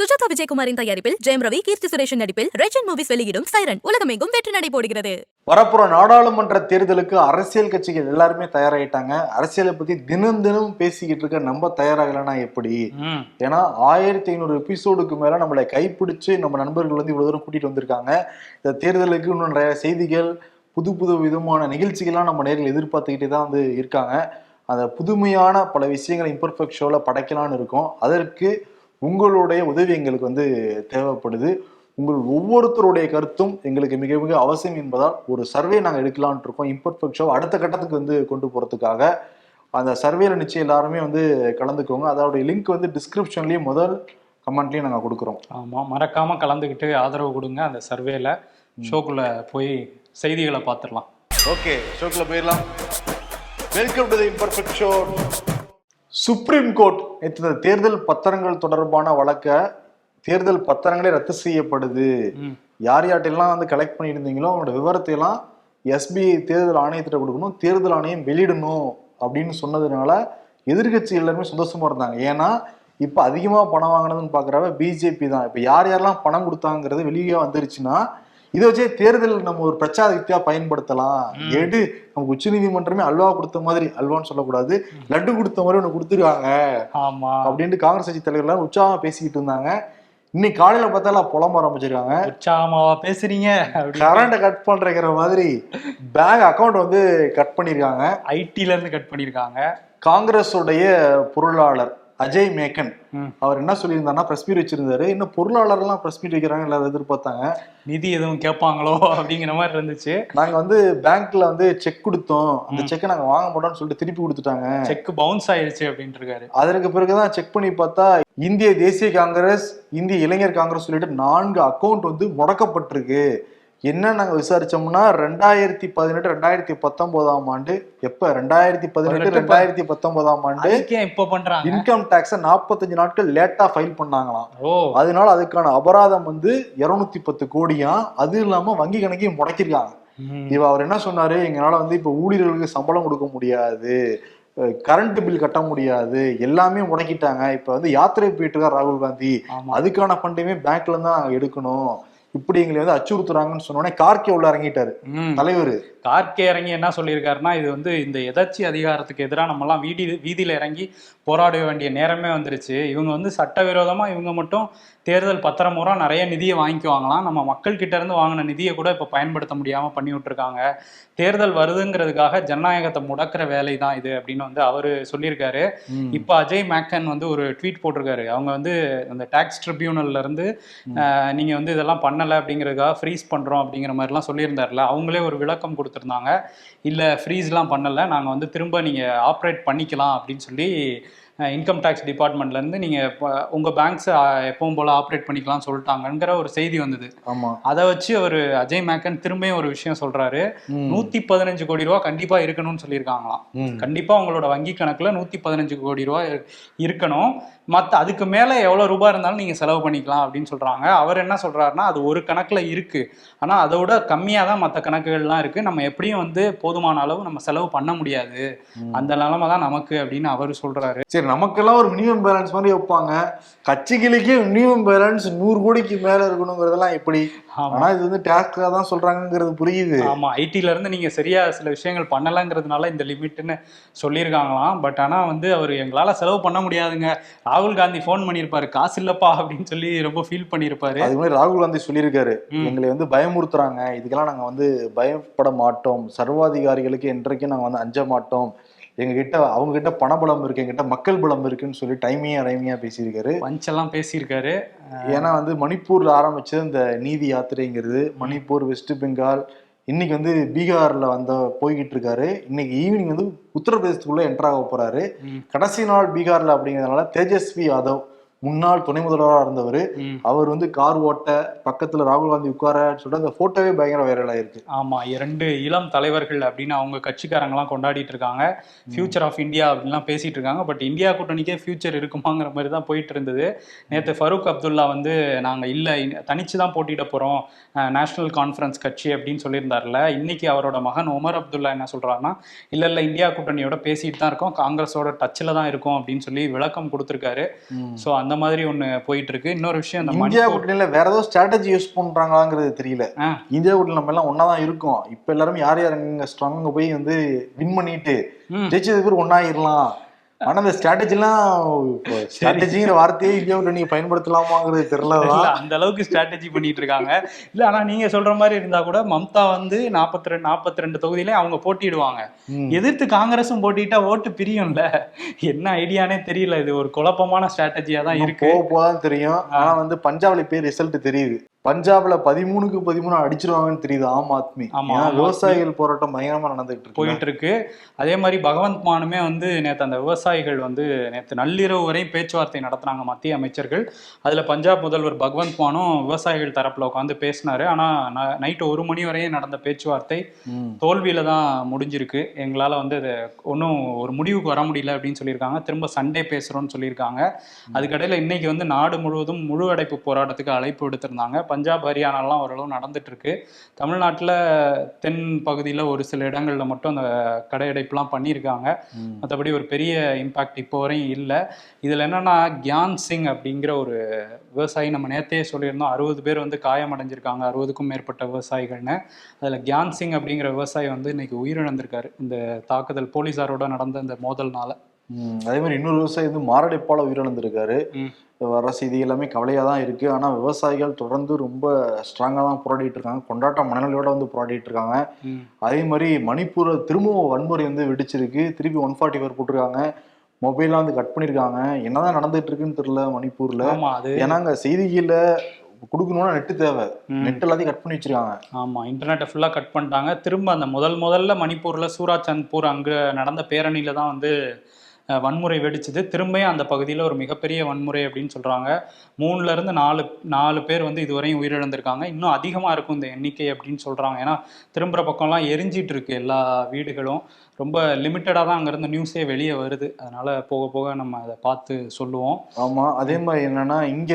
சுஜாதா விஜயகுமாரின் தயாரிப்பில் ஜெயம் ரவி கீர்த்தி சுரேஷன் நடிப்பில் Regent movies வெளியிடும் சைரன். உலகமெங்கும் வெற்றி நடை போடுகிறது வரப்போற நாடாளுமன்ற தேர்தலுக்கு அரசியல் கட்சிகள் எல்லாருமே தயாராகிட்டாங்க அரசியலை பத்தி தினம் தினம் பேசிக்கிட்டு இருக்க நம்ம தயாராகலைன்னா எப்படி? ம். ஏன்னா ஆயிரத்தி ஐநூறு எபிசோடுக்கு மேல நம்மளை கைப்பிடிச்சு நம்ம நண்பர்கள் வந்து இவ்வளவு தூரம் கூட்டிட்டு வந்திருக்காங்க. இந்த தேர்தலுக்கு இன்னும் நிறைய செய்திகள் புது புது விதமான நிகழ்ச்சிகள்லாம் நம்ம நேரில் எதிர்பார்த்துக்கிட்டே தான் வந்து இருக்காங்க. அந்த புதுமையான பல விஷயங்களை இம்பர்ஃபெக்ட் ஷோவில் படைக்கலாம்னு இருக்கோம். அதற்கு உங்களுடைய உதவி எங்களுக்கு வந்து தேவைப்படுது. உங்கள் ஒவ்வொருத்தருடைய கருத்தும் எங்களுக்கு மிக மிக அவசியம் என்பதால் ஒரு சர்வே நாங்கள் எடுக்கலாம்னு இருக்கோம். இம்பர்ஃபெக்ட் ஷோ அடுத்த கட்டத்துக்கு வந்து கொண்டு போகிறதுக்காக அந்த சர்வேல நிச்சயம் எல்லாருமே வந்து கலந்துக்கோங்க. அதோடைய லிங்க் வந்து டிஸ்கிரிப்ஷன்லேயும் முதல் கமெண்ட்லேயும் நாங்கள் கொடுக்குறோம். ஆமா. மறக்காம கலந்துக்கிட்டு ஆதரவு கொடுங்க அந்த சர்வேல ஷோக்குள்ள போய் செய்திகளை பார்த்துடலாம். ஓகே ஷோக்குள்ள போயிடலாம். Welcome to the imperfect show supreme court நேற்று இந்த தேர்தல் பத்திரங்கள் தொடர்பான வழக்க தேர்தல் பத்திரங்களே ரத்து செய்யப்படுது. யார் யார்ட்டெல்லாம் வந்து கலெக்ட் பண்ணியிருந்தீங்களோ அவங்களோட விவரத்தை எல்லாம் எஸ்பிஐ தேர்தல் ஆணையத்திட்ட கொடுக்கணும் தேர்தல் ஆணையம் வெளியிடணும் அப்படின்னு சொன்னதுனால எதிர்க்கட்சி எல்லாருமே சந்தோஷமா இருந்தாங்க. ஏன்னா இப்ப அதிகமா பணம் வாங்கினதுன்னு பாக்குறவ பிஜேபி தான். இப்ப யார் யாரெல்லாம் பணம் கொடுத்தாங்கிறது வெளியே வந்துருச்சுன்னா இதை வச்சே தேர்தல் நம்ம ஒரு பிரச்சார யுக்தியா பயன்படுத்தலாம் எடு நமக்கு உச்ச நீதிமன்றமே அல்வா கொடுத்த மாதிரி அல்வான்னு சொல்லக்கூடாது. லட்டு கொடுத்த மாதிரி ஒண்ணு கொடுத்துருக்காங்க ஆமா. அப்படின்ட்டு காங்கிரஸ் கட்சி தலைவர்கள் உற்சாகமா பேசிக்கிட்டு இருந்தாங்க. இன்னைக்கு காலையில பார்த்தாலும் புலம்ப ஆரம்பிச்சிருக்காங்க. உற்சாகமாவா பேசுறீங்க? கரண்ட கட் பண்றேங்கிற மாதிரி பேங்க் அக்கவுண்ட் வந்து கட் பண்ணிருக்காங்க. ஐடில இருந்து கட் பண்ணிருக்காங்க. காங்கிரஸ் உடைய பொருளாளர் அஜய் மேக்கன். அவர் என்ன சொல்லியிருந்தாருன்னா பிரஸ் மீட் வச்சிருந்தாரு. இன்னும் பொருளாளர் எல்லாம் பிரஸ் மீட் வைக்கிறாங்க எல்லாரும் எதிர்பார்த்தாங்க. நிதி எதுவும் கேட்பாங்களோ அப்படிங்கிற மாதிரி இருந்துச்சு. நாங்க வந்து பேங்க்ல வந்து செக் கொடுத்தோம். அந்த செக்கை நாங்க வாங்க மாட்டோம்னு சொல்லிட்டு திருப்பி கொடுத்துட்டாங்க. செக் பவுன்ஸ் ஆயிருச்சு அப்படின்ட்டு இருக்காரு அதற்கு பிறகுதான் செக் பண்ணி பார்த்தா இந்திய தேசிய காங்கிரஸ் இந்திய இளைஞர் காங்கிரஸ் சொல்லிட்டு நான்கு அக்கவுண்ட் வந்து முடக்கப்பட்டிருக்கு. என்ன நாங்க விசாரிச்சோம்னா ரெண்டாயிரத்தி பதினெட்டு ரெண்டாயிரத்தி பத்தொன்பதாம் ஆண்டு எப்ப? ரெண்டாயிரத்தி பதினெட்டு ரெண்டாயிரத்தி பத்தொன்பதாம் ஆண்டு இப்ப பண்றாங்க. இன்கம் டாக்ஸ நாற்பத்தஞ்சு நாட்கள் லேட்டா ஃபைல் பண்ணாங்களாம். அதனால அதுக்கான அபராதம் வந்து இருநூத்தி பத்து கோடியா? அது இல்லாம வங்கி கணக்கையும் முடக்கிருக்காங்க. இவ அவர் என்ன சொன்னாரு? எங்களால வந்து இப்ப ஊழியர்களுக்கு சம்பளம் கொடுக்க முடியாது. கரண்ட் பில் கட்ட முடியாது. எல்லாமே முடக்கிட்டாங்க. இப்ப வந்து யாத்திரை போயிட்டு இருக்கார் ராகுல் காந்தி. அதுக்கான ஃபண்டுமே பேங்க்ல இருந்து தான் எடுக்கணும். இப்படி எங்களை வந்து அச்சுறுத்துறாங்கன்னு சொன்னோடனே கார்கே உள்ள இறங்கிட்டாரு. தலைவர் கார்கே இறங்கி என்ன சொல்லியிருக்காருன்னா இது வந்து இந்த எதாச்சி அதிகாரத்துக்கு எதிராக நம்மலாம் வீதி வீதியில இறங்கி போராட வேண்டிய நேரமே வந்துருச்சு. இவங்க வந்து சட்டவிரோதமா இவங்க மட்டும் தேர்தல் பத்திரம் மூலம் நிறைய நிதியை வாங்கிக்குவாங்களாம் நம்ம மக்கள் கிட்ட இருந்து வாங்கின நிதியை கூட இப்ப பயன்படுத்த முடியாம பண்ணி விட்டுருக்காங்க. தேர்தல் வருதுங்கிறதுக்காக ஜனநாயகத்தை முடக்கிற வேலை தான் இது அப்படின்னு வந்து அவரு சொல்லியிருக்காரு. இப்போ அஜய் மேக்கன் வந்து ஒரு ட்வீட் போட்டிருக்காரு. அவங்க வந்து அந்த டாக்ஸ் ட்ரிபியூனல்ல இருந்து அஹ், நீங்க வந்து இதெல்லாம் பண்ணல அப்படிங்கிறதுக்காக ஃப்ரீஸ் பண்றோம் அப்படிங்கிற மாதிரிலாம் சொல்லியிருந்தாருல. அவங்களே ஒரு விளக்கம் கொடுத்துருந்தாங்க. இல்ல ஃப்ரீஸ்லாம் பண்ணல. நாங்க வந்து திரும்ப நீங்க ஆப்ரேட் பண்ணிக்கலாம் அப்படின்னு சொல்லி இன்கம் டேக்ஸ் டிபார்ட்மெண்ட்லேருந்து நீங்கள் உங்கள் பேங்க்ஸை எப்பவும் போல் ஆப்ரேட் பண்ணிக்கலாம்னு சொல்லிட்டாங்கங்கிற ஒரு செய்தி வந்தது. ஆமா. அதை வச்சு அவர் அஜய் மேக்கன் திரும்பியும் ஒரு விஷயம் சொல்றாரு. ம். நூத்தி பதினஞ்சு கோடி ரூபா கண்டிப்பா இருக்கணும்னு சொல்லியிருக்காங்களாம். ம். கண்டிப்பா உங்களோட வங்கி கணக்குல நூத்தி பதினஞ்சு கோடி ரூபா இரு- இருக்கணும். மத்த அதுக்கு மேல எவ்வளவு ரூபாய் இருந்தாலும் நீங்க செலவு பண்ணிக்கலாம் அப்படின்னு சொல்றாங்க. அவர் என்ன சொல்றாருன்னா அது ஒரு கணக்குல இருக்கு. ஆனா அதை விட கம்மியா தான் மத்த கணக்குகள்லாம் இருக்கு. நம்ம எப்படியும் வந்து போதுமான அளவு நம்ம செலவு பண்ண முடியாது. அந்த நிலைமை தான் நமக்கு அப்படின்னு அவர் சொல்றாரு. சரி நமக்கெல்லாம் ஒரு மினிமம் பேலன்ஸ் மாதிரி வைப்பாங்க. கட்சிகளுக்கே மினிமம் பேலன்ஸ் நூறு கோடிக்கு மேல இருக்கணுங்கிறதெல்லாம் எப்படி. ஆனா இது வந்து டாஸ்கா தான் சொல்றாங்கங்கிறது புரியுது. ஆமா ஐடில இருந்து நீங்க சரியா சில விஷயங்கள் பண்ணலங்கிறதுனால இந்த லிமிட்னு சொல்லியிருக்காங்களாம். பட் ஆனா வந்து அவர் எங்களால செலவு பண்ண முடியாதுங்க. ராகுல் காந்தி ஃபோன் பண்ணியிருப்பாரு. காசு இல்லப்பா அப்படின்னு சொல்லி ரொம்ப ஃபீல் பண்ணியிருப்பாரு. அது மாதிரி ராகுல் காந்தி சொல்லியிருக்காரு. எங்களை வந்து பயமுறுத்துறாங்க. இதுக்கெல்லாம் நாங்க வந்து பயப்பட மாட்டோம். சர்வாதிகாரிகளுக்கு என்றைக்கும் நாங்க வந்து அஞ்ச மாட்டோம். எங்க கிட்ட அவங்க கிட்ட பணபலம் இருக்கு எங்கிட்ட மக்கள் பலம் இருக்குன்னு சொல்லி டைமியா டைமியா பேசியிருக்காரு. பஞ்செல்லாம் பேசியிருக்காரு. ஏன்னா வந்து மணிப்பூர்ல ஆரம்பிச்ச இந்த நீதி யாத்திரைங்கிறது. மணிப்பூர் வெஸ்ட் பெங்கால் இன்னைக்கு வந்து பீகார்ல வந்த போய்கிட்டு இருக்காரு இன்னைக்கு ஈவினிங் வந்து உத்தரப்பிரதேசத்துக்குள்ள என்டர் ஆக போறாரு. கடைசி நாள் பீகார்ல அப்படிங்கிறதுனால தேஜஸ்வி யாதவ் முன்னாள் துணை முதல்வராக இருந்தவர். அவர் வந்து கார் ஓட்ட பக்கத்துல ராகுல் காந்தி உட்கார சொல்லிட்டு அந்த போட்டோவே பயங்கர வைரல் ஆயிருக்கு ஆமா இரண்டு இளம் தலைவர்கள் அப்படின்னு அவங்க கட்சிக்காரங்களாம் கொண்டாடிட்டு இருக்காங்க. ஃபியூச்சர் ஆஃப் இந்தியா அப்படின்லாம் பேசிட்டு இருக்காங்க. பட் இந்தியா கூட்டணிக்கே ஃபியூச்சர் இருக்குமாங்கிற மாதிரி தான் போயிட்டு இருந்தது. நேற்று ஃபரூக் அப்துல்லா வந்து நாங்க இல்ல தனிச்சு தான் போட்டியிட போறோம். நேஷனல் கான்ஃபரன்ஸ் கட்சி அப்படின்னு சொல்லியிருந்தார்ல இன்னைக்கு அவரோட மகன் உமர் அப்துல்லா என்ன சொல்றாருன்னா இல்ல இல்ல இந்தியா கூட்டணியோட பேசிட்டு தான் இருக்கோம். காங்கிரஸோட டச்சில் தான் இருக்கோம் அப்படின்னு சொல்லி விளக்கம் கொடுத்துருக்காரு. ஸோ அந்த அந்த மாதிரி ஒண்ணு போயிட்டு இருக்கு இன்னொரு விஷயம் இந்த இந்தியா கூட்டணியில வேற ஏதோ ஸ்ட்ராட்டஜி யூஸ் பண்றாங்களாங்கிறது தெரியல. இந்தியா கூட்டணி நம்ம எல்லாம் ஒன்னா தான் இருக்கோம் இப்ப எல்லாரும் யார் யார் எங்க ஸ்ட்ராங்க போய் வந்து வின் பண்ணிட்டு ம். ஜெயிச்சது பேர் ஒன்னாயிரலாம் ஆனா இந்த ஸ்ட்ராட்டஜி எல்லாம் ஸ்ட்ராட்டஜிங்கிற வார்த்தையே இந்தியா கூட்டணி பயன்படுத்தலாமாங்கிறது தெரியலதான் அந்த அளவுக்கு ஸ்ட்ராட்டஜி பண்ணிட்டு இருக்காங்க. இல்ல ஆனா நீங்க சொல்ற மாதிரி இருந்தா கூட மம்தா வந்து நாற்பத்தி ரெண்டு நாற்பத்தி ரெண்டு தொகுதியிலே அவங்க போட்டியிடுவாங்க. ம். எதிர்த்து காங்கிரஸும் போட்டிட்டா ஓட்டு பிரியும்ல? என்ன ஐடியானே தெரியல இது ஒரு குழப்பமான ஸ்ட்ராட்டஜியா தான் இருக்கு. போக போதான் தெரியும். ஆனா வந்து பஞ்சாப்ல இப்பயே ரிசல்ட் தெரியுது. பஞ்சாப்ல பதிமூணுக்கு பதிமூணு அடிச்சிருவாங்கன்னு தெரியுது ஆம் ஆத்மி. விவசாயிகள் போராட்டம் பயங்கரமா நடந்துட்டு இருக்கு போயிட்டு இருக்கு அதே மாதிரி பகவந்த் மானுமே வந்து நேத்து அந்த விவசாயிகள் வந்து நேத்து நள்ளிரவு வரையும் பேச்சுவார்த்தை நடத்துனாங்க மத்திய அமைச்சர்கள். அதுல பஞ்சாப் முதல்வர் பகவந்த் மானும் விவசாயிகள் தரப்புல உட்காந்து பேசினாரு. ஆனா நைட்டு ஒரு மணி வரையும் நடந்த பேச்சுவார்த்தை. தோல்வியில தான் முடிஞ்சிருக்கு. எங்களால வந்து அது ஒன்றும் ஒரு முடிவுக்கு வர முடியல அப்படின்னு சொல்லியிருக்காங்க. திரும்ப சண்டே பேசுறோம்னு சொல்லியிருக்காங்க. அதுக்கடையில இன்னைக்கு வந்து நாடு முழுவதும் முழு அடைப்பு போராட்டத்துக்கு அழைப்பு விடுத்திருந்தாங்க. பஞ்சாப் ஹரியானாலாம் ஓரளவு நடந்துட்டு இருக்கு தமிழ்நாட்டுல தென் பகுதியில ஒரு சில இடங்கள்ல மட்டும் அந்த கடையடைப்புலாம் பண்ணியிருக்காங்க. மற்றபடி ஒரு பெரிய இம்பாக்ட் இப்போ வரையும் இல்லை. இதில் என்னன்னா கியான் சிங் அப்படிங்கிற ஒரு விவசாயி நம்ம நேத்தையே சொல்லியிருந்தோம் அறுபது பேர் வந்து காயமடைஞ்சிருக்காங்க அறுபதுக்கும் மேற்பட்ட விவசாயிகள்னு. அதில் கியான் சிங் அப்படிங்கிற விவசாயி வந்து இன்னைக்கு உயிரிழந்திருக்காரு. இந்த தாக்குதல் போலீஸாரோட நடந்த இந்த மோதல்னால. அதே மாதிரி இன்னொரு விவசாயி வந்து மாரடைப்பால உயிரிழந்திருக்காரு. வர செய்தி எல்லாமே கவலையா தான் இருக்கு. ஆனா விவசாயிகள் தொடர்ந்து ரொம்ப ஸ்ட்ராங்கா தான் போராடிட்டு இருக்காங்க. கொண்டாட்ட மனநிலையோட வந்து போராடிட்டு இருக்காங்க. அதே மாதிரி மணிப்பூர் திரும்பவும் வன்முறை வந்து வெடிச்சிருக்கு. திருப்பி ஒன் ஃபார்ட்டி ஃபோர் போட்டிருக்காங்க. மொபைல்லாம் வந்து கட் பண்ணிருக்காங்க. என்னதான் நடந்துட்டு இருக்குன்னு தெரியல மணிப்பூர்ல. ஏன்னா அங்க செய்திகள்ல கொடுக்கணும்னா நெட்டு தேவை. நெட் எல்லாத்தையும் கட் பண்ணி வச்சிருக்காங்க. ஆமா இன்டர்நெட்டை ஃபுல்லா கட் பண்ணிட்டாங்க. திரும்ப அந்த முதல் முதல்ல மணிப்பூர்ல சூராச்சந்த்பூர் அங்க நடந்த பேரணியில தான் வந்து வன்முறை வெடிச்சது. திரும்பியும் அந்த பகுதியில் ஒரு மிகப்பெரிய வன்முறை அப்படின்னு சொல்றாங்க. மூணுல இருந்து நாலு நாலு பேர் வந்து இதுவரையும் உயிரிழந்திருக்காங்க. இன்னும் அதிகமா இருக்கும் இந்த எண்ணிக்கை அப்படின்னு சொல்றாங்க. ஏன்னா திரும்புற பக்கம்லாம் எரிஞ்சிட்டு இருக்கு எல்லா வீடுகளும். ரொம்ப லிமிட்டடாக தான் அங்கேருந்து நியூஸே வெளியே வருது. அதனால போக போக நம்ம அதை பார்த்து சொல்லுவோம். ஆமா அதே மாதிரி என்னன்னா இங்க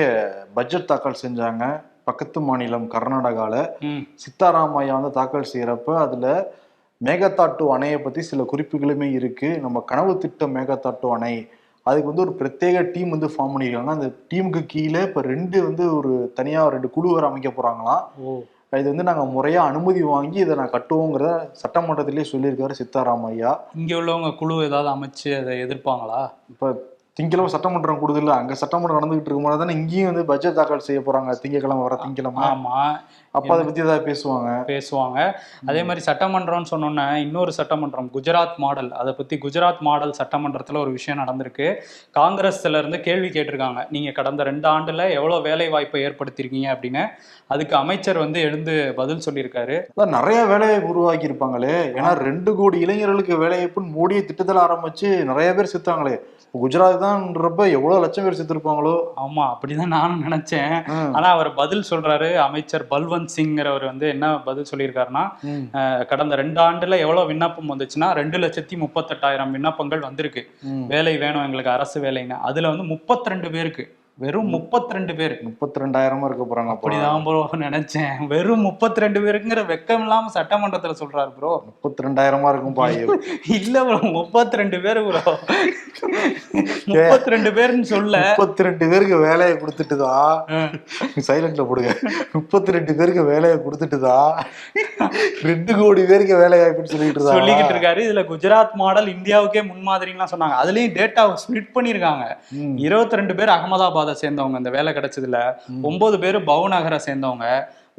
பட்ஜெட் தாக்கல் செஞ்சாங்க. பக்கத்து மாநிலம் கர்நாடகால. ம். சித்தாராமையா வந்து தாக்கல் செய்யறப்ப அதுல மேகதாட்டு அணையை பத்தி சில குறிப்புகளுமே இருக்கு. நம்ம கனவு திட்ட மேகதாட்டு அணை அதுக்கு வந்து ஒரு பிரத்யேக டீம் வந்து ஃபார்ம் பண்ணியிருக்காங்க அந்த டீமுக்கு கீழே இப்ப ரெண்டு வந்து ஒரு தனியா ரெண்டு குழு வேற அமைக்க போறாங்களாம். ஓ. இது வந்து நாங்க முறையா அனுமதி வாங்கி இதை நான் கட்டுவோங்கிறத சட்டமன்றத்திலேயே சொல்லியிருக்காரு சித்தாராமையா. இங்கே உள்ளவங்க குழு ஏதாவது அமைச்சு அதை எதிர்ப்பாங்களா? இப்ப திங்கக்கிழமை சட்டமன்றம் கூடுதல்ல அங்க சட்டமன்றம் நடந்துகிட்டு இருக்கும்போது தானே இங்கேயும் வந்து பட்ஜெட் தாக்கல் செய்ய போறாங்க திங்கக்கிழமை வர திங்கக்கிழமை. ஆமா. அப்ப அதை பத்தி ஏதாவது பேசுவாங்க? பேசுவாங்க. அதே மாதிரி சட்டமன்றம்னு சொன்னோன்னே இன்னொரு சட்டமன்றம் குஜராத் மாடல். அதை பத்தி குஜராத் மாடல் சட்டமன்றத்துல ஒரு விஷயம் நடந்திருக்கு. காங்கிரஸ்ல இருந்து கேள்வி கேட்டிருக்காங்க. நீங்க கடந்த ரெண்டு ஆண்டுல எவ்வளவு வேலை வாய்ப்பை ஏற்படுத்தியிருக்கீங்க அப்படின்னு. அதுக்கு அமைச்சர் வந்து எழுந்து பதில் சொல்லியிருக்காரு. அதான் நிறைய வேலையை உருவாக்கி இருப்பாங்களே ஏன்னா ரெண்டு கோடி இளைஞர்களுக்கு வேலைவாய்ப்புன்னு மோடியை திட்டத்தில் ஆரம்பிச்சு நிறைய பேர் செத்தாங்களே. குஜராத் தான்ன்றப்ப எவ்வளவு லட்சம் பேர் செத்துருப்பாங்களோ? ஆமா அப்படிதான் நானும் நினைச்சேன். ஆனா அவர் பதில் சொல்றாரு அமைச்சர் பல்வந்த் சிங்கிறவர் வந்து என்ன பதில் சொல்லியிருக்காருன்னா கடந்த ரெண்டு ஆண்டுல எவ்வளவு விண்ணப்பம் வந்துச்சுன்னா ரெண்டு லட்சத்தி முப்பத்தெட்டாயிரம் விண்ணப்பங்கள் வந்திருக்கு. வேலை வேணும் எங்களுக்கு அரசு வேலைன்னு. அதுல வந்து 32 பேருக்கு வெறும் 32 பேர். முப்பத்தி ரெண்டாயிரமா இருக்க போறாங்க அப்போ. அப்படிதான் ப்ரோ நினைச்சேன். வெறும் 32 பேருக்குங்கிற வெக்கம் இல்லாம சட்டமன்றத்துல சொல்றாரு ப்ரோ முப்பத்தி ரெண்டாயிரமா இருக்கும் பாய். இல்ல ப்ரோ 32 பேரு ப்ரோ 32 பேருன்னு சொல்ல. முப்பத்தி ரெண்டு பேருக்கு வேலையை கொடுத்துட்டுதான் சைலண்ட்ல போடுங்க. முப்பத்தி ரெண்டு பேருக்கு வேலையை கொடுத்துட்டுதான் ரெண்டு கோடி பேருக்கு வேலை வாய்ப்புன்னு சொல்லிட்டு சொல்லிக்கிட்டு இருக்காரு. இதுல குஜராத் மாடல் இந்தியாவுக்கே முன்மாதிரிலாம் சொன்னாங்க. அதுலயும் டேட்டா ஸ்பிளிட் பண்ணிருக்காங்க. இருபத்தி ரெண்டு பேர் அகமதாபாத்தை சேர்ந்தவங்க இந்த வேலை கிடைச்சதுல ஒன்பது பேர் பவுநகரை சேர்ந்தவங்க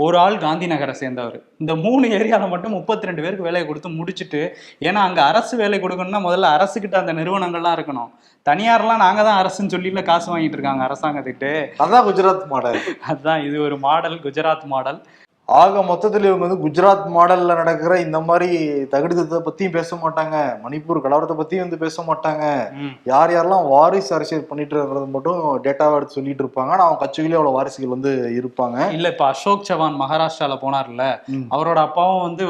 ஒரு ஆள் காந்தி நகரை சேர்ந்தவர். இந்த மூணு ஏரியால மட்டும் முப்பத்தி ரெண்டு பேருக்கு வேலையை கொடுத்து முடிச்சுட்டு ஏன்னா அங்க அரசு வேலை கொடுக்கணும்னா முதல்ல அரசுகிட்ட அந்த நிறுவனங்கள்லாம் இருக்கணும். தனியார்லாம் நாங்க தான் அரசுன்னு சொல்லில காசு வாங்கிட்டு இருக்காங்க அரசாங்கத்துக்கிட்ட. அதான் குஜராத் மாடல் அதுதான் இது ஒரு மாடல் குஜராத் மாடல் ஆக மொத்தத்துல இவங்க வந்து குஜராத் மாடல்ல நடக்கிற இந்த மாதிரி தகுதித்தை பத்தியும் பேச மாட்டாங்க. மணிப்பூர் கலவரத்தை பத்தியும் வந்து பேச மாட்டாங்க. யார் யாரெல்லாம் வாரிசு அரசியல் பண்ணிட்டு இருக்கிறது மட்டும் டேட்டாவை எடுத்து சொல்லிட்டு இருப்பாங்க. ஆனா அவங்க கட்சிகளே அவ்வளவு வாரிசுகள் வந்து இருப்பாங்க. இல்ல இப்ப அசோக் சவான் மகாராஷ்டிரால போனார்ல. அவரோட அப்பாவும் வந்து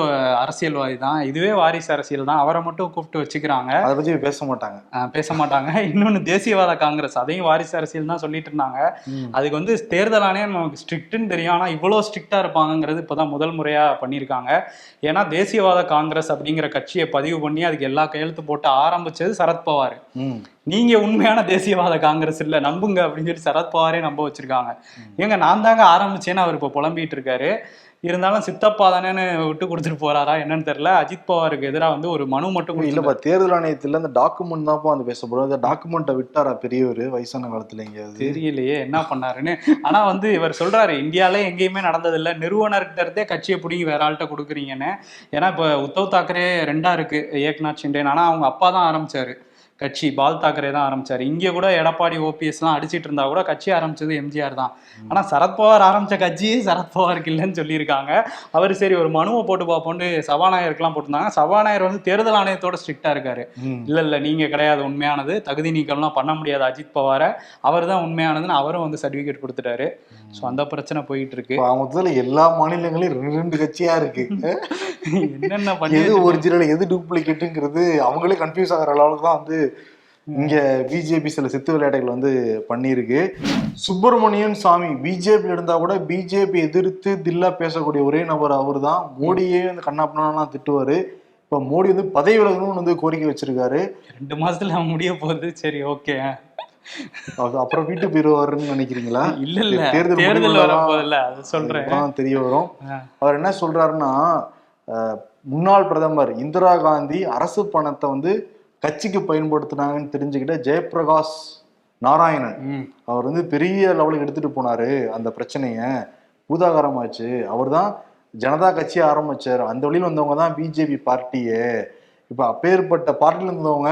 அரசியல்வாதி தான். இதுவே வாரிசு அரசியல் தான். அவரை மட்டும் கூப்பிட்டு வச்சுக்கிறாங்க. அதை பத்தி பேச மாட்டாங்க. பேச மாட்டாங்க. இன்னொன்னு தேசியவாத காங்கிரஸ். அதையும் வாரிசு அரசியல் தான் சொல்லிட்டு இருந்தாங்க. அதுக்கு வந்து தேர்தல் ஆணையம் நமக்கு ஸ்ட்ரிக்ட்னு தெரியும். ஆனா இவ்வளவு ஸ்ட்ரிக்டா இருப்பாங்கங்கிற வாங்குறது இப்பதான் முதல் முறையா பண்ணியிருக்காங்க. ஏன்னா தேசியவாத காங்கிரஸ் அப்படிங்கிற கட்சியை பதிவு பண்ணி அதுக்கு எல்லா கையெழுத்து போட்டு ஆரம்பிச்சது சரத்பவார் நீங்க உண்மையான தேசியவாத காங்கிரஸ் இல்ல நம்புங்க அப்படின்னு சொல்லி சரத்பவாரே நம்ப வச்சிருக்காங்க. ஏங்க நான் தாங்க ஆரம்பிச்சேன்னு அவர் இப்போ புலம்பிட்டு இருக்காரு. இருந்தாலும் சித்தப்பா தானேன்னு விட்டு கொடுத்துட்டு போறாரா என்னன்னு தெரியல. அஜித் பவாருக்கு எதிராக வந்து ஒரு மனு மட்டும் இல்லப்பா தேர்தல் ஆணையத்துல அந்த டாக்குமெண்ட் தான்ப்பா வந்து பேசப்படும். அந்த டாக்குமெண்ட்டை விட்டாரா பெரியவர் வயசான காலத்துல எங்கேயாவது? தெரியலையே என்ன பண்ணாருன்னு. ஆனா வந்து இவர் சொல்றாரு இந்தியாலே எங்கேயுமே நடந்ததில்ல. நிறுவனர்கிட்ட கட்சியை பிடிங்கி வேற ஆள்கிட்ட கொடுக்குறீங்கன்னு. ஏன்னா இப்ப உத்தவ் தாக்கரே ரெண்டா இருக்கு ஏக்நாத் ஷிண்டேன் ஆனா அவங்க அப்பா தான் ஆரம்பிச்சாரு. கட்சி பால் தாக்கரே தான் ஆரம்பிச்சாரு. இங்க கூட எடப்பாடி ஓபிஎஸ் எல்லாம் அடிச்சிட்டு இருந்தா கூட கட்சி ஆரம்பிச்சது எம்ஜிஆர் தான். ஆனா சரத்பவார் ஆரம்பிச்ச கட்சி சரத்பவாருக்கு இல்லைன்னு சொல்லியிருக்காங்க. அவர் சரி ஒரு மனுவை போட்டு பார்ப்போம்னு சபாநாயகருக்குலாம் போட்டிருந்தாங்க. சபாநாயகர் வந்து தேர்தல் ஆணையத்தோட ஸ்ட்ரிக்டா இருக்காரு. இல்ல இல்ல நீங்க கிடையாது உண்மையானது. தகுதி நீக்கம்லாம் பண்ண முடியாது அஜித் பவாரை. அவர் தான் உண்மையானதுன்னு அவரும் வந்து சர்டிபிகேட் கொடுத்துட்டாரு. ஸோ அந்த பிரச்சனை போயிட்டு இருக்கு மொத்தத்துல எல்லா மாநிலங்களையும் ரெண்டு ரெண்டு கட்சியா இருக்கு. என்னென்ன பண்ணி எது ஒரிஜினல் எது டூப்ளிகேட்டுங்கிறது அவங்களே கன்ஃபியூஸ் ஆகிற அளவுக்கு தான் வந்து இங்க பிஜேபி சில சித்து விளையாட்டுகள் வந்து பண்ணியிருக்கு. சுப்பிரமணியன் சாமி பிஜேபி இருந்தா கூட பிஜேபி எதிர்த்து தில்லா பேசக்கூடிய ஒரே நபர் அவர் தான் மோடியே வந்து கண்ணாப்பண்ணலாம் திட்டுவாரு. இப்ப மோடி வந்து பதவி விலகணும்னு வந்து கோரிக்கை வச்சிருக்காரு. ரெண்டு மாசத்துல முடிய போகுது. சரி ஓகே அப்புறம் வீட்டு போயிருவாருன்னு நினைக்கிறீங்களா? இல்ல இல்ல. தேர்தல் தேர்தல் முடிவுல வர தான் போதில்ல அது சொல்றேன். தெரிய வரும். அவர் என்ன சொல்றாருன்னா முன்னாள் பிரதமர் இந்திரா காந்தி அரசு பணத்தை வந்து கட்சிக்கு பயன்படுத்தினாங்கன்னு தெரிஞ்சுக்கிட்ட ஜெயபிரகாஷ் நாராயணன். அவர் வந்து பெரிய லெவலுக்கு எடுத்துட்டு போனாரு அந்த பிரச்சனைய. பூதாகரமாச்சு. அவர் தான் ஜனதா கட்சியை ஆரம்பிச்சார். அந்த வழியில் வந்தவங்க தான் பிஜேபி பார்ட்டியே. இப்ப அப்பேற்பட்ட பார்ட்டில இருந்தவங்க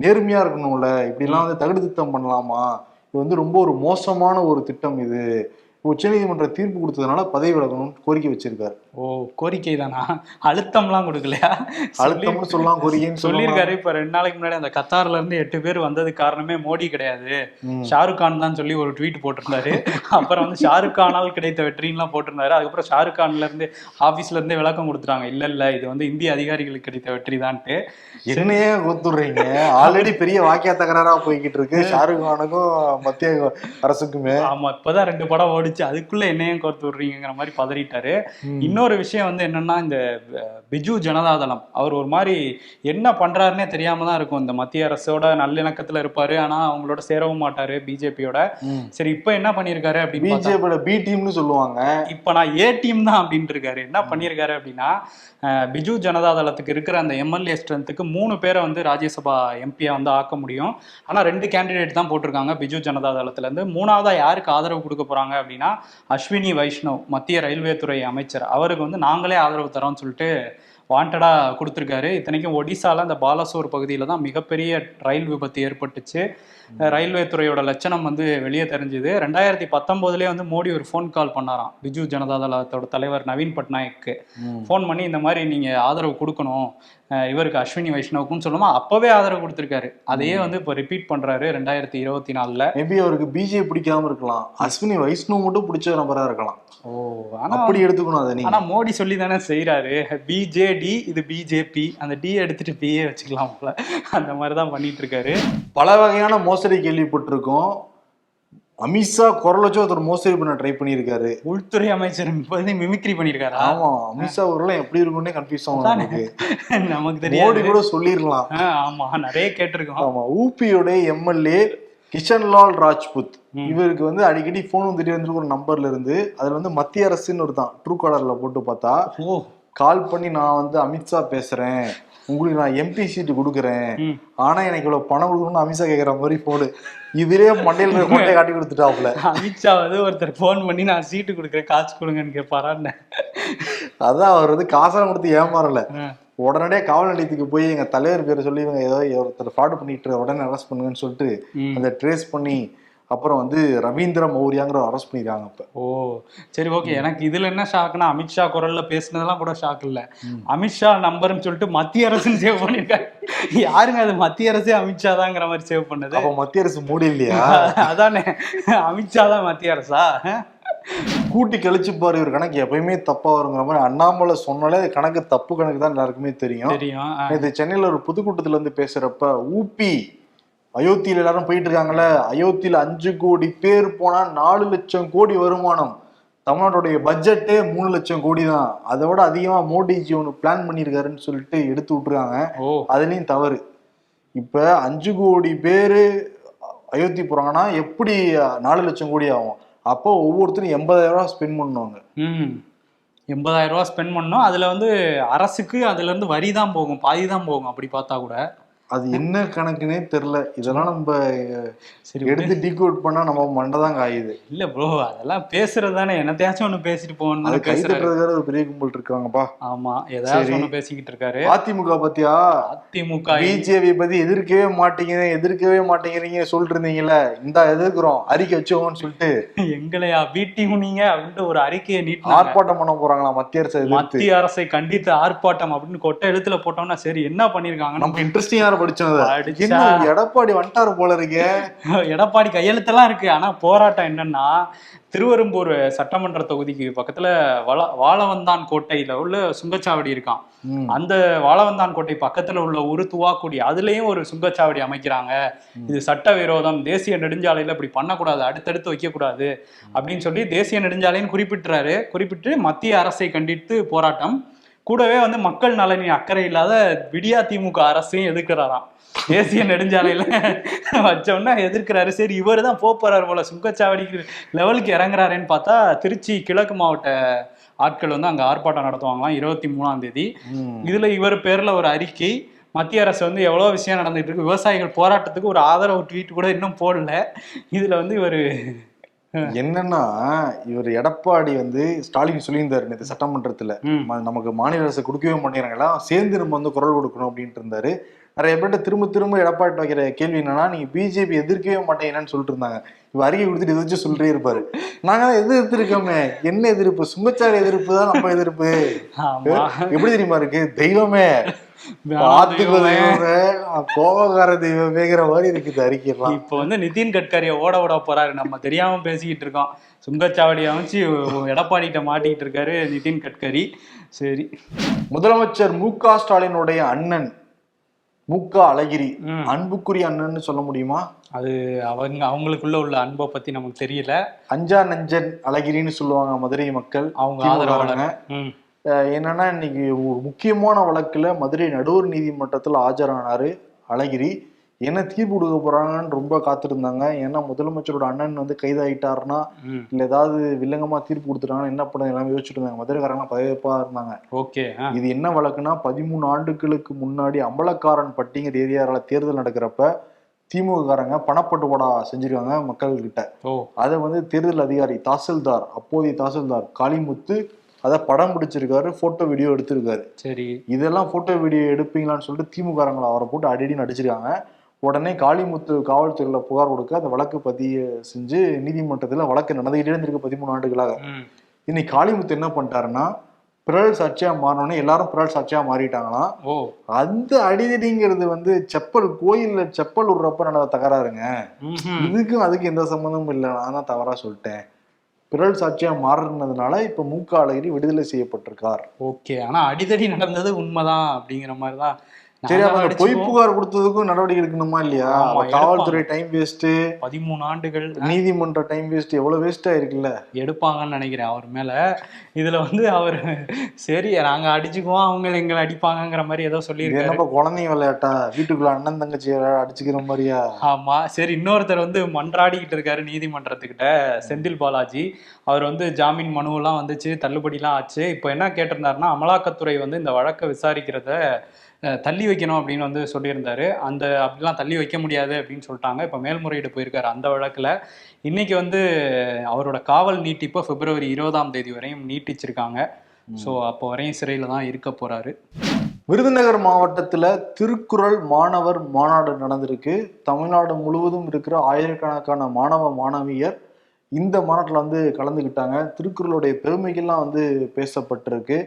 நேர்மையா இருக்கணும்ல? இப்படிலாம் வந்து தகுதி திட்டம் பண்ணலாமா? இது வந்து ரொம்ப ஒரு மோசமான ஒரு திட்டம் இது. உச்சநீதிமன்ற தீர்ப்பு கொடுத்ததுனால பதவி விலகணும்னு கோரிக்கை வச்சிருக்காரு. ஓ கோரிக்கை தானா அழுத்தம்லாம் கொடுக்கலையா? அழுத்தம்னு சொல்லலாம் கோரிக்கைன்னு சொல்லியிருக்காரு இப்ப ரெண்டு நாளைக்கு முன்னாடி அந்த கத்தார்ல இருந்து எட்டு பேர் வந்ததுக்கு காரணமே மோடி கிடையாது. ஷாருக் கான் தான் சொல்லி ஒரு ட்வீட் போட்டிருந்தாரு. அப்புறம் வந்து ஷாருக் கானால் கிடைத்த வெற்றின்லாம் போட்டிருந்தாரு. அதுக்கப்புறம் ஷாருக் கான்ல இருந்து ஆபீஸ்ல இருந்தே விளக்கம் கொடுத்துட்டாங்க. இல்ல இல்ல இது வந்து இந்திய அதிகாரிகளுக்கு கிடைத்த வெற்றி தான்ட்டு என்னையே கொத்துடுறீங்க ஆல்ரெடி பெரிய வாக்கிய தகராறா போய்கிட்டு இருக்கு. ஷாருக் கானுக்கும் மத்திய அரசுக்குமே. ஆமா இப்பதான் ரெண்டு படம் ஓடிச்சு. அதுக்குள்ள என்னையும் கோர்த்து விடுறீங்கிற மாதிரி பதறிட்டாரு. ம். இன்னொரு விஷயம் வந்து என்னன்னா இந்த பிஜு ஜனதாதளம். அவர் ஒரு மாதிரி என்ன பண்றாருன்னே தெரியாம தான் இருக்கும். இந்த மத்திய அரசோட நல்லிணக்கத்துல இருப்பாரு. ஆனா அவங்களோட சேரவும் மாட்டாரு பிஜேபியோட. சரி இப்போ என்ன பண்ணியிருக்காரு அப்படின்னு பிஜேபியோட பி டீம்னு சொல்லுவாங்க. இப்ப நான் ஏ டீம் தான் அப்படின்ட்டு இருக்காரு. என்ன பண்ணியிருக்காரு அப்படின்னா பிஜு ஜனதாதளத்துக்கு இருக்கிற அந்த எம்எல்ஏ ஸ்ட்ரென்த்துக்கு மூணு பேரை வந்து ராஜ்யசபா எம்பியா வந்து ஆக்க முடியும். ஆனா ரெண்டு கேண்டிடேட் தான் போட்டிருக்காங்க பிஜு ஜனதாதளத்துல இருந்து மூணாவதா யாருக்கு ஆதரவு கொடுக்க போறாங்க அப்படின்னா அஸ்வினி வைஷ்ணவ் மத்திய ரயில்வே துறை அமைச்சர். அவருக்கு வந்து நாங்களே ஆதரவு தரோம்னு சொல்லிட்டு வாண்டடா கொடுத்துருக்காரு. இத்தனைக்கும் ஒடிசால அந்த பாலசோர் பகுதியில தான் மிகப்பெரிய ரயில் விபத்து ஏற்பட்டுச்சு. ரயில்வே துறையோட லட்சணம் வந்து வெளியே தெரிஞ்சுது. ரெண்டாயிரத்தி பத்தொன்பதுலேயே வந்து மோடி ஒரு ஃபோன் கால் பண்ணாராம். பிஜு ஜனதாதளத்தோட தலைவர் நவீன் பட்நாயக்கு. ஃபோன் பண்ணி இந்த மாதிரி நீங்க ஆதரவு கொடுக்கணும். இவருக்கு அஸ்வினி வைஷ்ணவுக்குன்னு சொல்லுமா அப்பவே ஆதரவு கொடுத்துருக்காரு. அதையே வந்து இப்போ ரிப்பீட் பண்றாரு ரெண்டாயிரத்தி இருபத்தி நாலுல. மேபி அவருக்கு பிஜே பிடிக்காம இருக்கலாம். அஸ்வினி வைஷ்ணவ் மட்டும் பிடிச்ச நபரா இருக்கலாம். ஓ ஆனா அப்படி எடுத்துக்கணும் அதை ஆனா மோடி சொல்லி தானே செய்யறாரு பிஜேடி இது பிஜேபி அந்த டி எடுத்துட்டு பிஏ வச்சுக்கலாம் போல. அந்த மாதிரி தான் பண்ணிட்டு இருக்காரு. பல வகையான மோசடி கேள்விப்பட்டிருக்கோம். அமித்ஷா குரல் வச்சு ஒருத்தர் மோசடி பண்ண ட்ரை பண்ணியிருக்காரு. உள்துறை அமைச்சர் இப்போதே மிமிக்ரி பண்ணியிருக்காரா? ஆமா அமித்ஷா ஊர்லாம் எப்படி இருக்கும்னே கன்ஃபியூஸ் ஆகும். நமக்கு. நமக்கு மோடி தெரியாது கூட சொல்லிடலாம். ஆமா நிறைய கேட்டிருக்கோம். ஆமா ஊபியோட எம்எல்ஏ கிஷன்லால் ராஜ்புத். இவருக்கு வந்து அடிக்கடி போன் வந்துட்டு வந்துருக்கு ஒரு நம்பர்ல இருந்து. அதுல வந்து மத்திய அரசுன்னு ஒரு தான் ட்ரூ காலர்ல போட்டு பார்த்தா கால் பண்ணி நான் வந்து அமித்ஷா பேசுறேன். உங்களுக்கு நான் எம்பி சீட்டு கொடுக்குறேன். ஆனா எனக்கு இவ்வளவு பணம் கொடுக்கணும்னு அமித்ஷா கேக்குற மாதிரி போடு இவரே மண்டையில கொட்டையை காட்டி கொடுத்துட்டாப்ல அமித்ஷா வந்து ஒருத்தர் ஃபோன் பண்ணி நான் சீட்டு கொடுக்குறேன் காசு கொடுங்கன்னு கேட்பாரான்னு அதான் அவர் வந்து காசெல்லாம் கொடுத்து ஏமாறல. உடனடியே காவல் நிலையத்துக்கு போய் எங்க தலைவர் பேரை சொல்லி இவங்க ஏதோ ஒருத்தர் ஃப்ராட் பண்ணிட்டு உடனே அரெஸ்ட் பண்ணுங்கன்னு சொல்லிட்டு. அந்த ட்ரேஸ் பண்ணி அப்புறம் வந்து ரவீந்திர மௌரியாங்கிற அரெஸ்ட் பண்ணிருக்காங்க இப்ப ஓ சரி ஓகே எனக்கு இதுல என்ன ஷாக்னா அமித்ஷா குரல்ல பேசுனதெல்லாம் கூட ஷாக் இல்ல. அமித்ஷா நம்பர்னு சொல்லிட்டு மத்திய அரசுன்னு சேவ் பண்ணிருக்காரு. யாருங்க அது? மத்திய அரசே அமித்ஷா தாங்கிற மாதிரி சேவ் பண்ணது? அப்ப மத்திய அரசு மூடி இல்லையா? அதானே. அமித்ஷா தான் மத்திய அரசா? கூட்டி கழிச்சு பாரு இவர் கணக்கு எப்பயுமே தப்பா வருங்கிற மாதிரி அண்ணாமலை சொன்னாலே அது கணக்கு தப்பு கணக்கு தான் எல்லாருக்குமே தெரியும். நேற்று சென்னையில ஒரு பொதுக்கூட்டத்துல வந்து பேசுறப்ப ஊபி அயோத்தியில எல்லாரும் போயிட்டு இருக்காங்கல்ல அயோத்தியில அஞ்சு கோடி பேர் போனா நாலு லட்சம் கோடி வருமானம். தமிழ்நாட்டுடைய பட்ஜெட்டே மூணு லட்சம் கோடி தான் அதை விட அதிகமா மோடிஜி ஒன்று பிளான் பண்ணியிருக்காருன்னு சொல்லிட்டு எடுத்து விட்டுருக்காங்க. ஓ. அதுலயும் தவறு. இப்ப அஞ்சு கோடி பேரு அயோத்தி போறாங்கன்னா எப்படி நாலு லட்சம் கோடி ஆகும்? அப்போ ஒவ்வொருத்தரும் எண்பதாயிரம் ரூபாய் ஸ்பெண்ட் பண்ணுவாங்க. ம். எண்பதாயிரம் ரூபா ஸ்பெண்ட் பண்ணோம் அதுல வந்து அரசுக்கு அதுல இருந்து வரி தான் போகும். பாதி தான் போகும். அப்படி பார்த்தா கூட. அது என்ன கணக்குன்னே தெரியல. இதெல்லாம் நம்ம சரி. எடுத்து டீகோட் பண்ணா நம்ம மண்டை தான் காயுது. இல்ல ப்ரோ அதெல்லாம் பேசுறது தானே. என்னத்தையாச்சும் ஒண்ணு பேசிட்டு அது போகணும்னு கை தட்டுறதுக்காக ஒரு பெரிய கும்பல் இருக்காங்கப்பா ஆமா சரி. ஒண்ணு பேசிக்கிட்டு இருக்காரு. அதிமுக பத்தியா? அதிமுக பிஜேபி பத்தி எதிர்க்கவே மாட்டீங்க எதிர்க்கவே மாட்டேங்கிறீங்க சொல்லிட்டு இருந்தீங்கல்ல. இந்த எதிர்க்கிறோம் அறிக்கை வச்சோம்னு சொல்லிட்டு. எங்களையா வீட்டியும் நீங்க அப்படின்ட்டு ஒரு அறிக்கையை நீட்டினாங்க. ஆர்ப்பாட்டம் பண்ண போறாங்களா மத்திய அரசு மத்திய அரசை கண்டித்து ஆர்ப்பாட்டம் அப்படின்னு கொட்டை எழுத்துல போட்டோம்னா சரி என்ன பண்ணிருக்காங்கன்னு நம்ம இன்ட்ரெஸ்டிங்கா படிச்சோம் எடப்பாடி வந்துட்டாரு போல இருக்கே. எடப்பாடி கையெழுத்தெல்லாம் இருக்கு. ஆனா போராட்டம் என்னன்னா திருவெரும்பூர் சட்டமன்ற தொகுதிக்கு பக்கத்துல வள வாழவந்தான் கோட்டையில உள்ள சுங்கச்சாவடி இருக்கான். அந்த வாழவந்தான் கோட்டை பக்கத்துல உள்ள ஒரு துவாக்குடி அதுலயும் ஒரு சுங்கச்சாவடி அமைக்கிறாங்க. இது சட்டவிரோதம் தேசிய நெடுஞ்சாலையில இப்படி பண்ணக்கூடாது அடுத்தடுத்து வைக்கக்கூடாது அப்படின்னு சொல்லி தேசிய நெடுஞ்சாலைன்னு குறிப்பிட்டுறாரு. குறிப்பிட்டு மத்திய அரசை கண்டித்து போராட்டம். கூடவே வந்து மக்கள் நலனின் அக்கறை இல்லாத விடியா திமுக அரசையும் எதிர்க்கிறாராம். தேசிய நெடுஞ்சாலையில வச்சோம்னா எதிர்க்கிறாரு. சரி இவர் தான் போறாரு போல. சுங்கச்சாவடிக்கு லெவலுக்கு இறங்குறாருன்னு பார்த்தா திருச்சி கிழக்கு மாவட்ட ஆட்கள் வந்து அங்க ஆர்ப்பாட்டம் நடத்துவாங்களாம் இருபத்தி மூணாம் தேதி. இதுல இவர் பேர்ல ஒரு அறிக்கை. மத்திய அரசு வந்து எவ்வளவு விஷயம் நடந்துட்டு இருக்கு. விவசாயிகள் போராட்டத்துக்கு ஒரு ஆதரவு ட்வீட் கூட இன்னும் போடல. இதுல வந்து இவர் என்னன்னா இவர் எடப்பாடி வந்து ஸ்டாலின் சொல்லியிருந்தாரு நேற்று சட்டமன்றத்துல. நமக்கு மாநில அரசு கொடுக்கவே மாட்டேங்கிறாங்களா சேர்ந்து நம்ம வந்து குரல் கொடுக்கணும் அப்படின்ட்டு இருந்தாரு. நிறைய பேர்ட்ட திரும்ப திரும்ப எடப்பாடி வைக்கிற கேள்வி என்னன்னா நீங்க பிஜேபி எதிர்க்கவே மாட்டேங்கிறேன்னு சொல்லிட்டு இருந்தாங்க. இவ அறிக்கை கொடுத்துட்டு வச்சு சொல்லிட்டே இருப்பாரு. நாங்க தான் எதிர்த்து இருக்கோமே என்ன எதிர்ப்பு? சுங்கச்சாலை எதிர்ப்பு தான் நம்ம எதிர்ப்பு. எப்படி தெரியுமா இருக்கு? தெய்வமே. கோபக்கார தெய்வமேங்கிற மாதிரி இருக்குது அறிக்கையெல்லாம். இப்ப வந்து நிதின் கட்கரியை ஓட ஓட போறாரு. நம்ம தெரியாம பேசிக்கிட்டு இருக்கோம். சுங்கச்சாவடி அமைச்சு எடப்பாடிகிட்ட மாட்டிக்கிட்டு இருக்காரு நிதின் கட்கரி. சரி. முதலமைச்சர் மு க ஸ்டாலினுடைய அண்ணன் மு க அழகிரி. அன்புக்குரிய அண்ணன்னு சொல்ல முடியுமா? அது அவங்க அவங்களுக்குள்ள உள்ள அன்பை பத்தி நமக்கு தெரியல. அஞ்சா நஞ்சன் அழகிரின்னு சொல்லுவாங்க மதுரை மக்கள். அவங்க ஆதரவாளர். என்னன்னா இன்னைக்கு ஒரு முக்கியமான வழக்குல மதுரை நடுவர் நீதிமன்றத்துல ஆஜரானாரு அழகிரி. என்ன தீர்ப்பு கொடுக்க போறாங்கன்னு ரொம்ப காத்திருந்தாங்க. ஏன்னா முதலமைச்சரோட அண்ணன் வந்து கைதாயிட்டாருன்னா இல்ல ஏதாவது வில்லங்கமா தீர்ப்பு கொடுத்துட்டாங்கன்னா என்ன பண்ண எல்லாமே யோசிச்சுட்டு இருந்தாங்க. மதுரைக்காரங்களாம் பதவிப்பா இருந்தாங்க. ஓகே இது என்ன வழக்குனா பதிமூணு ஆண்டுகளுக்கு முன்னாடி அம்பலக்காரன் பட்டிங்கிற ஏரியாவில் தேர்தல் நடக்கிறப்ப திமுக காரங்க பணப்பட்டுவாடா செஞ்சிருக்காங்க மக்கள் கிட்ட அதை வந்து தேர்தல் அதிகாரி தாசில்தார் அப்போதைய தாசில்தார் காளிமுத்து அதை படம் பிடிச்சிருக்காரு போட்டோ வீடியோ எடுத்திருக்காரு. சரி. இதெல்லாம் போட்டோ வீடியோ எடுப்பீங்களான்னு சொல்லிட்டு திமுக காரங்களை அவரை போட்டு அடிடி நடிச்சிருக்காங்க உடனே காளிமுத்து காவல்துறையில புகார் கொடுக்க அந்த வழக்கு பதிய செஞ்சு நீதிமன்றத்துல வழக்கு நடந்துகிட்டே இருந்திருக்கு பதிமூணு ஆண்டுகளாக. இன்னைக்கு காளிமுத்து என்ன பண்ணிட்டாருன்னா பிறல் சாட்சியா மாறினோடனே எல்லாரும் பிறல் சாட்சியா மாறிட்டாங்களாம். ஓ. அந்த அடிதடிங்கிறது வந்து செப்பல் கோயில்ல செப்பல் விடுறப்ப நடந்த தகராறுங்க. இதுக்கும் அதுக்கு எந்த சம்மந்தமும் இல்லை நான் தான் தவறா சொல்லிட்டேன். பிறல் சாட்சியாக மாறினதுனால இப்போ மு க அழகிரி விடுதலை செய்யப்பட்டிருக்கார். ஓகே. ஆனால் அடிதடி நடந்தது உண்மைதான் அப்படிங்கிற மாதிரி தான் சரி அவங்க பொய். புகார் கொடுத்ததுக்கும் நடவடிக்கை எடுக்கணுமா இல்லையா? காவல்துறை டைம் வேஸ்ட் பதிமூணு ஆண்டுகள் நீதிமன்ற டைம் வேஸ்ட் எவ்வளவு வேஸ்ட் ஆயிருக்குல்ல எடுப்பாங்கன்னு நினைக்கிறேன் அவர் மேல. இதுல வந்து அவர் சரி நாங்க அடிச்சுக்குவோம் அவங்க எங்களை அடிப்பாங்கங்கிற மாதிரி ஏதோ சொல்லியிருக்காரு. என்னப்பா குழந்தைங்க விளையாட்டா? வீட்டுக்குள்ள அண்ணன் தங்கச்சி அடிச்சுக்கிற மாதிரியா? ஆமா சரி இன்னொருத்தர் வந்து மன்றாடிக்கிட்டு இருக்காரு நீதிமன்றத்துக்கிட்ட செந்தில் பாலாஜி. அவர் வந்து ஜாமீன் மனுவெல்லாம் வந்துச்சு தள்ளுபடிலாம் ஆச்சு. இப்போ என்ன கேட்டிருந்தாருன்னா அமலாக்கத்துறை வந்து இந்த வழக்கை விசாரிக்கிறத தள்ளி வைக்கணும் அப்படின்னு வந்து சொல்லியிருந்தாரு. அந்த அப்படிலாம் தள்ளி வைக்க முடியாது அப்படின்னு சொல்லிட்டாங்க. இப்போ மேல்முறையீடு போயிருக்காரு அந்த வழக்கில். இன்னைக்கு வந்து அவரோட காவல் நீட்டிப்பை பிப்ரவரி இருபதாம் தேதி வரையும் நீட்டிச்சிருக்காங்க. ஸோ அப்போ வரையும் சிறையில் தான் இருக்க போறாரு. விருதுநகர் மாவட்டத்துல திருக்குறள் மாணவர் மாநாடு நடந்திருக்கு. தமிழ்நாடு முழுவதும் இருக்கிற ஆயிரக்கணக்கான மாணவ மாணவியர் இந்த மாநாட்டில் வந்து கலந்துக்கிட்டாங்க திருக்குறளுடைய பெருமைகள்லாம் வந்து பேசப்பட்டிருக்கு.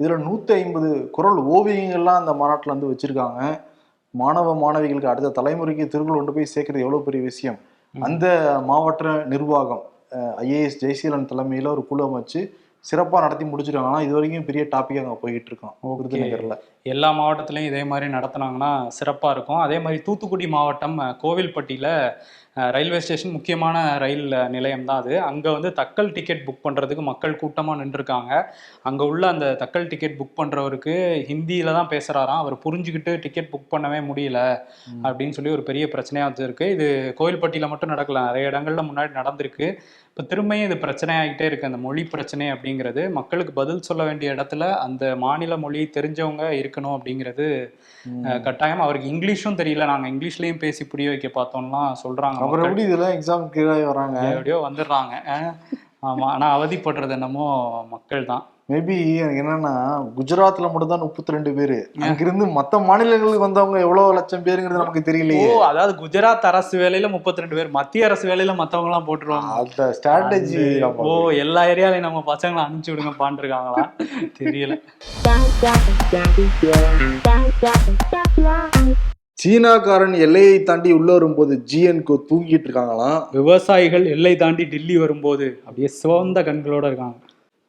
இதுல நூத்தி ஐம்பது குறள் ஓவியங்கள்லாம் அந்த மாநாட்டில் வந்து வச்சிருக்காங்க. மாணவ மாணவிகளுக்கு அடுத்த தலைமுறைக்கு திருக்குறள் கொண்டு போய் சேர்க்கறது எவ்வளவு பெரிய விஷயம்? அந்த மாவட்ட நிர்வாகம் ஐஏஎஸ் ஜெயசீலன் தலைமையில ஒரு குழு அமைச்சு சிறப்பா நடத்தி முடிச்சிருக்காங்கன்னா இது வரைக்கும் பெரிய டாபிக் அங்க போயிட்டு இருக்கோம். விருதுநகர்ல. எல்லா மாவட்டத்திலையும் இதே மாதிரி நடத்துனாங்கன்னா சிறப்பாக இருக்கும். அதே மாதிரி தூத்துக்குடி மாவட்டம் கோவில்பட்டியில் ரயில்வே ஸ்டேஷன் முக்கியமான ரயில் நிலையம் தான் அது. அங்கே வந்து தக்கல் டிக்கெட் புக் பண்ணுறதுக்கு மக்கள் கூட்டமாக நின்றுருக்காங்க. அங்கே உள்ள அந்த தக்கல் டிக்கெட் புக் பண்ணுறவருக்கு ஹிந்தியில் தான் பேசுகிறாராம் அவர் புரிஞ்சுக்கிட்டு டிக்கெட் புக் பண்ணவே முடியல. அப்படின்னு சொல்லி ஒரு பெரிய பிரச்சனையாக வச்சுருக்கு இது கோவில்பட்டியில் மட்டும் நடக்கல. நிறைய இடங்கள்ல முன்னாடி நடந்திருக்கு. இப்போ திரும்பியும் இது பிரச்சனையாகிட்டே இருக்கு. அந்த மொழி பிரச்சனை அப்படிங்கிறது மக்களுக்கு பதில் சொல்ல வேண்டிய இடத்துல அந்த மாநில மொழி தெரிஞ்சவங்க இருக்கணும் அப்படிங்கிறது கட்டாயம். அவருக்கு இங்கிலீஷும் தெரியல. நாங்க இங்கிலீஷ்லயும் பேசி புரிய வைக்க பார்த்தோம்லாம் சொல்றாங்க அப்புறம். எப்படி இதெல்லாம் எக்ஸாம் கீழே வராங்க. எப்படியோ வந்துடுறாங்க. அஹ், ஆமா. ஆனா அவதிப்படுறது என்னமோ மக்கள் தான். மேபி எனக்கு என்னன்னா குஜராத்ல மட்டும் தான் முப்பத்தி ரெண்டு பேரு அங்கிருந்து மத்த மாநிலங்களுக்கு வந்தவங்க எவ்வளவு லட்சம் பேருங்கிறது நமக்கு தெரியலையே. அதாவது குஜராத் அரசு வேலையில முப்பத்தி ரெண்டு பேர் மத்திய அரசு வேலையில மத்தவங்க எல்லாம் போட்டுருவாங்க. அந்த ஸ்ட்ராட்டஜி ஓ எல்லா ஏரியாலையும் நம்ம பசங்களை அனுப்பிச்சு விடுங்க பாண்டிருக்காங்களா? தெரியல. சீனாக்காரன் எல்லையை தாண்டி உள்ள வரும்போது ஜிஎன்கோ தூங்கிட்டு இருக்காங்களாம். விவசாயிகள் எல்லை தாண்டி டில்லி வரும்போது அப்படியே சிவந்த கண்களோட இருக்காங்க.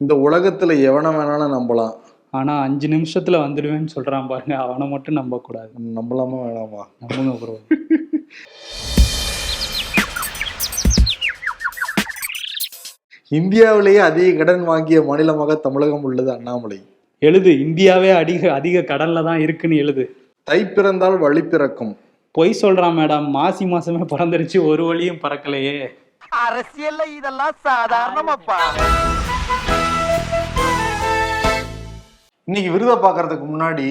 இந்த உலகத்துல எவனை வேணாலும் நம்பலாம். ஆனா அஞ்சு நிமிஷத்துல வந்துடுவேன்னு சொல்றான் பாருங்க. அவனை மட்டும் நம்ப கூடாது நம்பலாமா வேணாமா? நம்புங்க ப்ரோ இந்தியாவிலேயே அதிக கடன் வாங்கிய மாநிலமாக தமிழகம் உள்ளது அண்ணாமலை. எழுது இந்தியாவே அதிக அதிக கடல்ல தான் இருக்குன்னு எழுது. தை பிறந்தால் வழி பிறக்கும். பொய் சொல்றான் மேடம். மாசி மாசமே பிறந்துருச்சு ஒரு வழியும் பறக்கலையே. அரசியல்ல இதெல்லாம் சாதாரணமாப்பா. இன்னைக்கு விருதை பார்க்கறதுக்கு முன்னாடி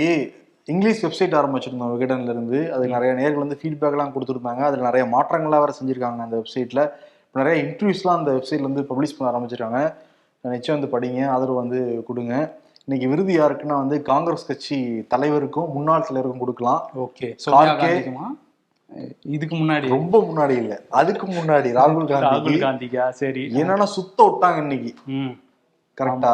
இங்கிலீஷ் வெப்சைட் ஆரம்பிச்சிருந்தோம் விகடன்ல இருந்து. அதுக்கு நிறைய நேர்கள் வந்து ஃபீட்பேக்லாம் கொடுத்துருந்தாங்க. அதில் நிறைய மாற்றங்கள்லாம் வேற செஞ்சிருக்காங்க அந்த வெப்சைட்ல. நிறைய இன்டர்வியூஸ்லாம் அந்த வெப்சைட்ல வந்து பப்ளிஷ் பண்ண ஆரம்பிச்சிருக்காங்க. நிச்சயம் வந்து படிங்க ஆதரவு வந்து கொடுங்க. இன்னைக்கு விருது யாருக்குன்னா வந்து காங்கிரஸ் கட்சி தலைவருக்கும் முன்னாள் தலைவருக்கும் கொடுக்கலாம். ஓகே. இதுக்கு முன்னாடி. ரொம்ப முன்னாடி இல்ல. அதுக்கு முன்னாடி ராகுல் காந்தி ராகுல் காந்திக்கா? சரி. என்னன்னா சுத்த விட்டாங்க இன்னைக்கு. கரெக்டா.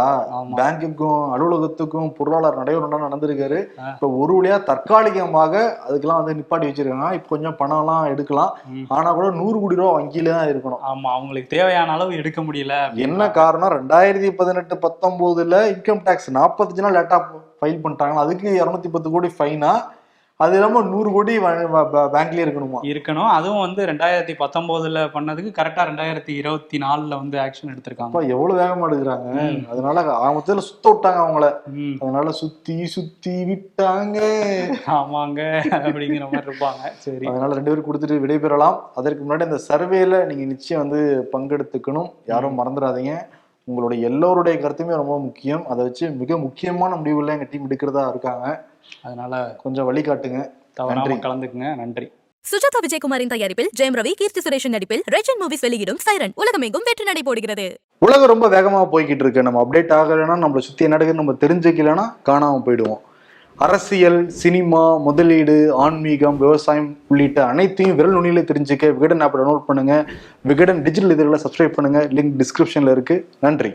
பேங்குக்கும் அலுவலகத்துக்கும் பொருளாதார நடைமுறை நடந்திருக்காரு. இப்ப ஒரு வழியா தற்காலிகமாக அதுக்கெல்லாம் வந்து நிப்பாட்டி வச்சிருக்காங்க. இப்ப கொஞ்சம் பணம்லாம் எடுக்கலாம். ம். ஆனா கூட நூறு கோடி ரூபா வங்கியில தான் இருக்கணும். ஆமா அவங்களுக்கு தேவையான அளவு எடுக்க முடியல. என்ன காரணம்? ரெண்டாயிரத்தி பதினெட்டு பத்தொன்பதுல இன்கம் டேக்ஸ் நாற்பத்தஞ்சு நாள் லேட்டா ஃபைல் பண்ணிட்டாங்க. அதுக்கு இருநூத்தி பத்து கோடி ஃபைனா அது இல்லாம நூறு கோடி பேங்க்லயே இருக்கணுமா? இருக்கணும். அதுவும் வந்து ரெண்டாயிரத்தி பத்தொன்பதுல பண்ணதுக்கு கரெக்டா ரெண்டாயிரத்தி இருபத்தி நாலுல வந்து ஆக்ஷன் எடுத்திருக்காங்க. அப்பா எவ்வளவு வேகமா எடுக்கிறாங்க. அதனால ஆரம்பத்துல சுத்த விட்டாங்க அவங்கள. அதனால சுத்தி சுத்தி விட்டாங்க. ஆமாங்க. அப்படிங்கிற மாதிரி இருப்பாங்க. சரி. அதனால ரெண்டு பேரும் கொடுத்துட்டு விடைபெறலாம். அதற்கு முன்னாடி இந்த சர்வேல நீங்க நிச்சயம் வந்து பங்கெடுத்துக்கணும். யாரும் மறந்துடாதீங்க. உங்களுடைய எல்லோருடைய கருத்துமே ரொம்ப முக்கியம். அதை வச்சு மிக முக்கியமான முடிவுல எங்க டீம் எடுக்கிறதா இருக்காங்க. அதனால கொஞ்சம் வழிகாட்டுங்க. தவறாம நன்றி. கலந்துக்குங்க. நன்றி. சுஜாதா விஜயகுமாரின் தயாரிப்பில் ஜெயம் ரவி கீர்த்தி சுரேஷன் நடிப்பில் ரெஜன் மூவிஸ் வெளியிடும் சைரன் உலகமெங்கும் வெற்றி நடை போடுகிறது. உலகம் ரொம்ப வேகமா போய்கிட்டு இருக்கு. நம்ம அப்டேட் ஆகலைன்னா நம்மளை சுத்தி என்ன நடக்குதுன்னு நம்ம தெரிஞ்சுக்கலைன்னா காணாம போயிடுவோம். அரசியல் சினிமா முதலீடு ஆன்மீகம் விவசாயம் உள்ளிட்ட அனைத்தையும் விரல் நுனியில தெரிஞ்சுக்க விகடன் ஆப்பை டவுன்லோட் பண்ணுங்க. விகடன் டிஜிட்டல் இதழ்களை சப்ஸ்கிரைப் பண்ணுங்க. லிங்க் டிஸ்கிரிப்ஷன்ல இருக்கு. நன்றி.